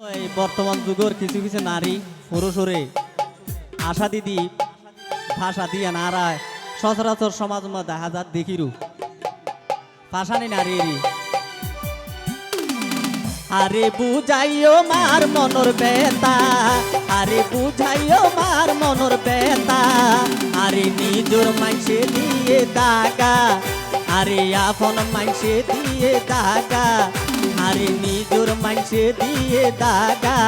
এই বর্তমান যুগের কিছু কিছু নারী পুরুষরে আশা দিদি, ভাষা দিয়ে নারায়, সচরাচর সমাজ দেখা যাত দেখিরু। ভাষানি নারী আরে বুঝাইও মার মনর বেতা আরে বুঝাইও মার মনর বেতা আরে নিজর মাইসে দিয়ে দাগা আরে আপন মাইসে দিয়ে দাগা আরে নিজর মাইসে দিয়ে দাগা।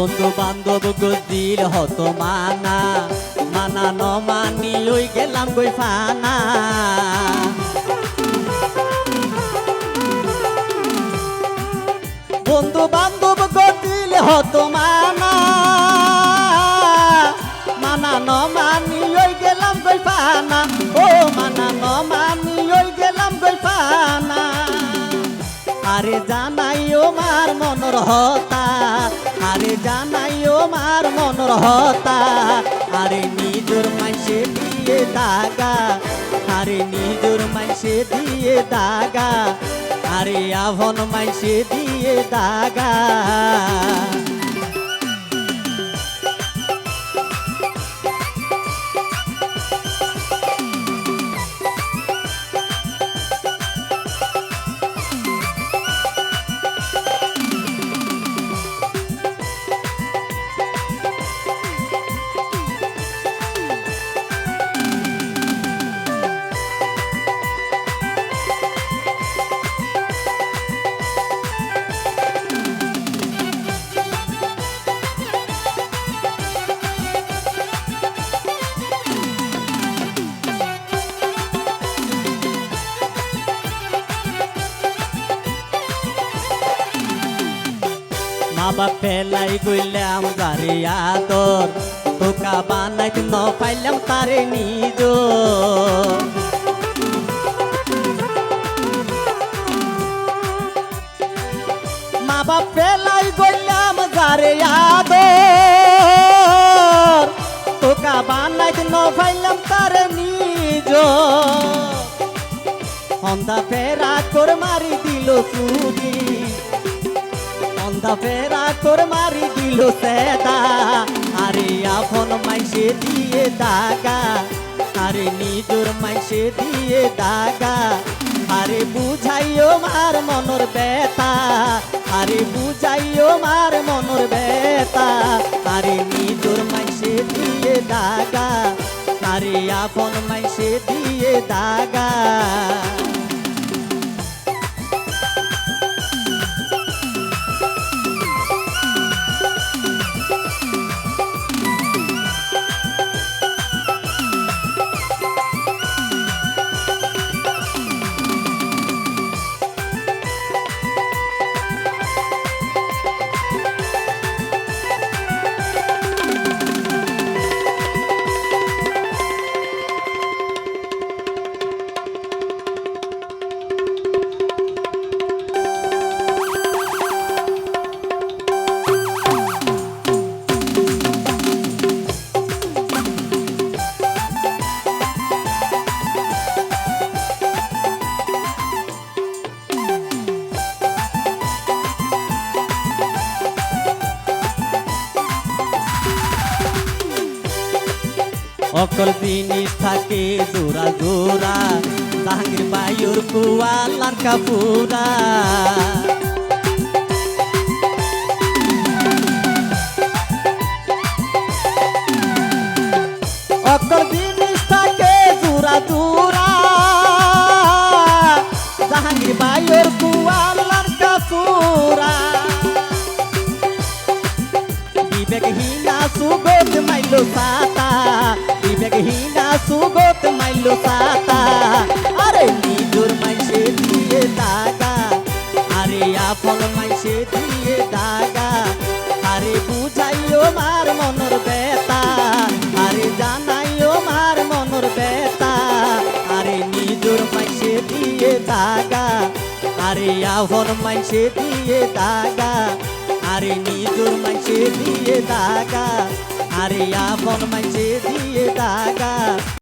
বন্ধু বান্ধব গদিল হত মানা মানা ন মানি ওই গেলাম গই ফানা। বন্ধু বান্ধব গদিল হত মানা মানা ন মানি ওই গেলাম গই ফানা। ও মানা ন মানি ওই গেলাম গই ফানা। আরে জানাইও মার মনর হতা আরে জানাইও মার মন হতা। আরে নিজর মাইসে দিয়ে দাগা। আরে নিজর মাইসে দিয়ে দাগা। আরে আভন মাইসে দিয়ে দাগা। বাপ ফেলাই গইলাম গারে আদর। তোকা বানাইত ন পাইলাম তারে নিজ মা বাপ ফেলাই গইলাম আদর। তোকা বানাইত ন পাইলাম তারে নিজ হন্দা ফেরা কর মারি দিল অন্ধা ফেরা কর মারি দিল সেদা। আরে আপন মাইসে দিয়ে দাগা। আরে নিজর মাইসে দিয়ে দাগা। আরে বুঝাইও মার মনর বেতা আরে বুঝাইও মার মনর বেতা আরে নিজর মাইসে দিয়ে দাগা। আরে আপন মাইসে দিয়ে দাগা। অকল দিনই থাকে জোরা জোরা তাহাঙ্গির বায়ুর কুয়া লারকা পুরা অকল দিনই থাকে জোরা জোরা বায়ুর বিবেকহীনা সা মাইলো আরে নিজুর মাইসে দিয়ে দাগা আরে আপন মাইসে দিয়ে দাগা আরে বুঝাইও মার মনর বেতা আরে জানাইও মার মনর বেতা আরে নিজুর মাইসে দিয়ে দাগা আরে আপন মাইসে দিয়ে দাগা আরে নিজুর মাইসে দিয়ে দাগা আরে আপন মাইসে দিয়ে দাগা